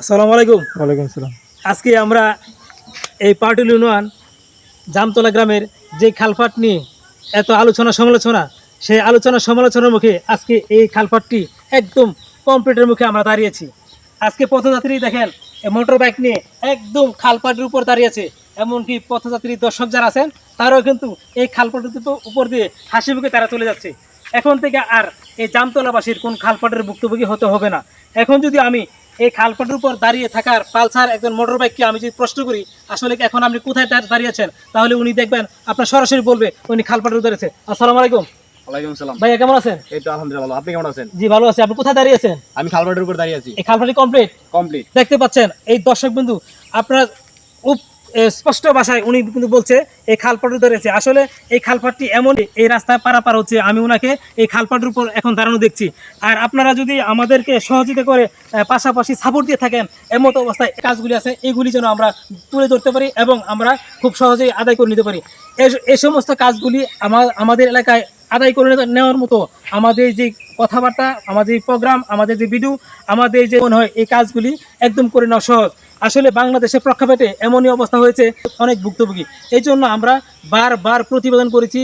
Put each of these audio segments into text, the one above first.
আসসালামু আলাইকুম। ওয়ালাইকুম সালাম আজকে আমরা এই পাটুল ইউনিয়ন জামতলা গ্রামের যে খালপাট নিয়ে এত আলোচনা সমালোচনা সেই আলোচনা সমালোচনার মুখে আজকে এই খালপাটটি একদম কমপ্লিটের মুখে আমরা দাঁড়িয়েছি। আজকে পথযাত্রী দেখেন মোটর বাইক নিয়ে একদম খালপাটের উপর দাঁড়িয়েছে। এমনকি পথযাত্রী দর্শক যারা আছেন তারাও কিন্তু এই খালপাটের উপ- উপর দিয়ে হাসি মুখে তারা চলে যাচ্ছে। এখন থেকে আর এই জামতলাবাসীর কোন খালপাটের ভুক্তভোগী হতে হবে না। এখন যদি আমি এই খালপাটের উপর দাঁড়িয়ে থাকার পালসার একজন মোটর বাইককে আমি যদি প্রশ্ন করি আসলে এখন আপনি কোথায় দাঁড়িয়ে দাঁড়িয়েছেন তাহলে উনি দেখবেন আপনার সরাসরি বলবে উনি খালপাটের উপর দাঁড়িয়েছে আসসালামু আলাইকুম। ভাইয়া কেমন আছেন? এই তো আলহামদুলিল্লাহ আপনি কেমন আছেন? জি ভালো আছি। আপনি কোথায় দাঁড়িয়েছেন আমি খালপাটের উপর দাঁড়িয়ে আছি। এই খালপাটি কমপ্লিট কমপ্লিট দেখতে পাচ্ছেন এই দর্শক বন্ধু আপনার স্পষ্ট ভাষায় উনি কিন্তু বলছে, এই খালপাটি ধরেছে। আসলে এই খালপাটটি এমন এই রাস্তায় পারাপার হচ্ছে, আমি ওনাকে এই খালপাটির উপর এখন দাঁড়ানো দেখছি। আর আপনারা যদি আমাদেরকে সহযোগিতা করে পাশাপাশি সাপোর্ট দিয়ে থাকেন, এমত অবস্থায় কাজগুলি আছে এইগুলি যেন আমরা তুলে ধরতে পারি এবং আমরা খুব সহজেই আদায় করে নিতে পারি। এই সমস্ত কাজগুলি আমাদের এলাকায় আদায় করে নেওয়ার মতো আমাদের যে কথাবার্তা, আমাদের প্রোগ্রাম আমাদের যে ভিডিও আমাদের যে মনে হয় এই কাজগুলি একদম করে নেওয়া সহজ। আসলে বাংলাদেশের প্রেক্ষাপটে এমনই অবস্থা হয়েছে, অনেক ভুক্তভোগী। এই জন্য আমরা বারবার প্রতিবেদন করেছি,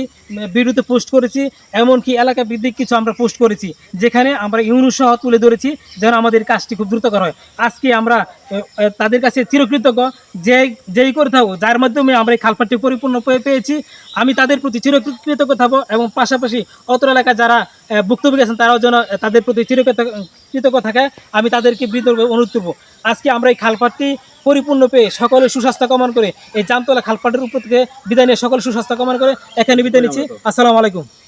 বিরুদ্ধে পোস্ট করেছি, এমনকি এলাকা ভিত্তিক কিছু আমরা পোস্ট করেছি, যেখানে আমরা ইউনুসহ তুলে ধরেছি যেন আমাদের কাজটি খুব দ্রুতকর হয়। আজকে আমরা তাদের কাছে চিরকৃতজ্ঞ। যে যেই করে থাকব যার মাধ্যমে আমরা এই খালপাটটি পরিপূর্ণ পেয়ে পেয়েছি আমি তাদের প্রতি চিরকৃতজ্ঞ থাকব এবং পাশাপাশি অত্র এলাকায় যারা ভুক্তভোগী আছেন তারাও যেন তাদের প্রতি চিরকৃতজ্ঞ কৃতজ্ঞ থাকে। আমি তাদেরকে বিতর্ক অনুরোধ করব আজকে আমরা এই খালপাটটি পরিপূর্ণ পেয়ে সকলের সুস্বাস্থ্য কামনা করে এই জামতলা খালপাটের উপর থেকে বিদায় নিয়ে সকল সুস্বাস্থ্য কামনা করে এখানে বিদায় নিচ্ছি। আসসালামু আলাইকুম।